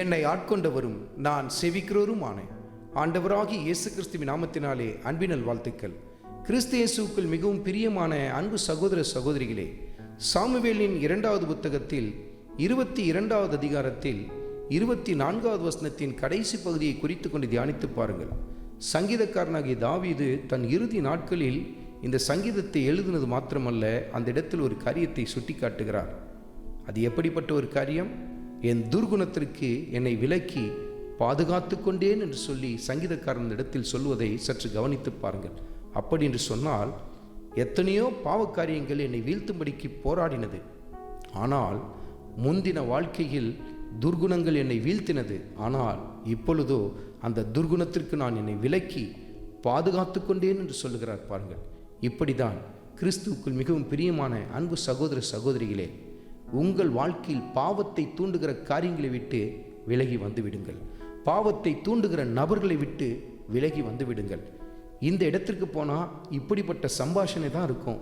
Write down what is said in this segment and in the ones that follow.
என்னை ஆட்கொண்டவரும் நான் செவிக்கிறவருமான ஆண்டவராகி இயேசு கிறிஸ்துவின் நாமத்தினாலே அன்பினல் வாழ்த்துக்கள். கிறிஸ்து இயேசுக்கள் மிகவும் பிரியமான அன்பு சகோதர சகோதரிகளே சாமுவேலின் இரண்டாவது புத்தகத்தில் இருபத்தி இரண்டாவது அதிகாரத்தில் இருபத்தி நான்காவது வசனத்தின் கடைசி பகுதியை குறித்து கொண்டு தியானித்து பாருங்கள். சங்கீதக்காரனாகிய தாவீது தன் இறுதி நாட்களில் இந்த சங்கீதத்தை எழுதினது மாத்திரமல்ல அந்த இடத்தில் ஒரு காரியத்தை சுட்டி காட்டுகிறார் அது எப்படிப்பட்ட ஒரு காரியம்? என் துர்குணத்திற்கு என்னை விலக்கி பாதுகாத்து கொண்டேன் என்று சொல்லி சங்கீதக்காரன் இடத்தில் சொல்வதை சற்று கவனித்து பாருங்கள். அப்படி என்று சொன்னால் எத்தனையோ பாவக்காரியங்கள் என்னை வீழ்த்தும்படிக்கு போராடினது. ஆனால் முந்தின வாழ்க்கையில் துர்குணங்கள் என்னை வீழ்த்தினது. ஆனால் இப்பொழுதோ அந்த துர்குணத்திற்கு நான் என்னை விலக்கி பாதுகாத்து கொண்டேன் என்று சொல்லுகிறார் பாருங்கள். இப்படிதான் கிறிஸ்துவுக்குள் மிகவும் பிரியமான அன்பு சகோதர சகோதரிகளே உங்கள் வாழ்க்கையில் பாவத்தை தூண்டுகிற காரியங்களை விட்டு விலகி வந்து விடுங்கள். பாவத்தை தூண்டுகிற நபர்களை விட்டு விலகி வந்து விடுங்கள். இந்த இடத்திற்கு போனால் இப்படிப்பட்ட சம்பாஷணை தான் இருக்கும்.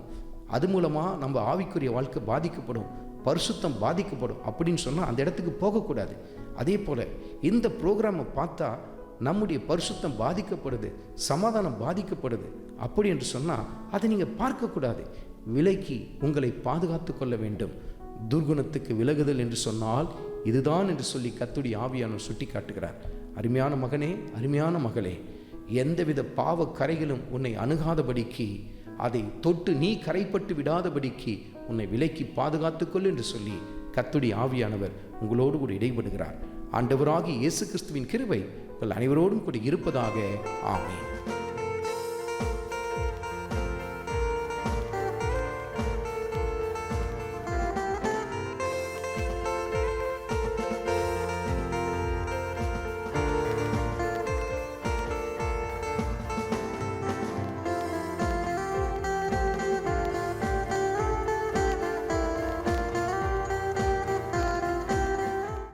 அது மூலமாக நம்ம ஆவிக்குரிய வாழ்க்கை பாதிக்கப்படும் பரிசுத்தம் பாதிக்கப்படும் அப்படின்னு சொன்னால் அந்த இடத்துக்கு போகக்கூடாது. அதே போல் இந்த ப்ரோக்ராமை பார்த்தா நம்முடைய பரிசுத்தம் பாதிக்கப்படுது சமாதானம் பாதிக்கப்படுது அப்படி என்று சொன்னால் அதை நீங்கள் பார்க்கக்கூடாது. விலைக்கு உங்களை பாதுகாத்து கொள்ள வேண்டும். துர்குணத்துக்கு விலகுதல் என்று சொன்னால் இதுதான் என்று சொல்லி கத்துடைய ஆவியானவர் சுட்டி காட்டுகிறார். அருமையான மகனே அருமையான மகளே எந்தவித பாவ கரைகளும் உன்னை அணுகாதபடிக்கு அதை தொட்டு நீ கரைப்பட்டு விடாதபடிக்கு உன்னை விலைக்கு பாதுகாத்துக்கொள் என்று சொல்லி கத்துடி ஆவியானவர் உங்களோடு கூட இடைபடுகிறார். ஆண்டவராகி இயேசு கிறிஸ்துவின் கிருவை உங்கள் அனைவரோடும் கூட இருப்பதாக ஆமேன்.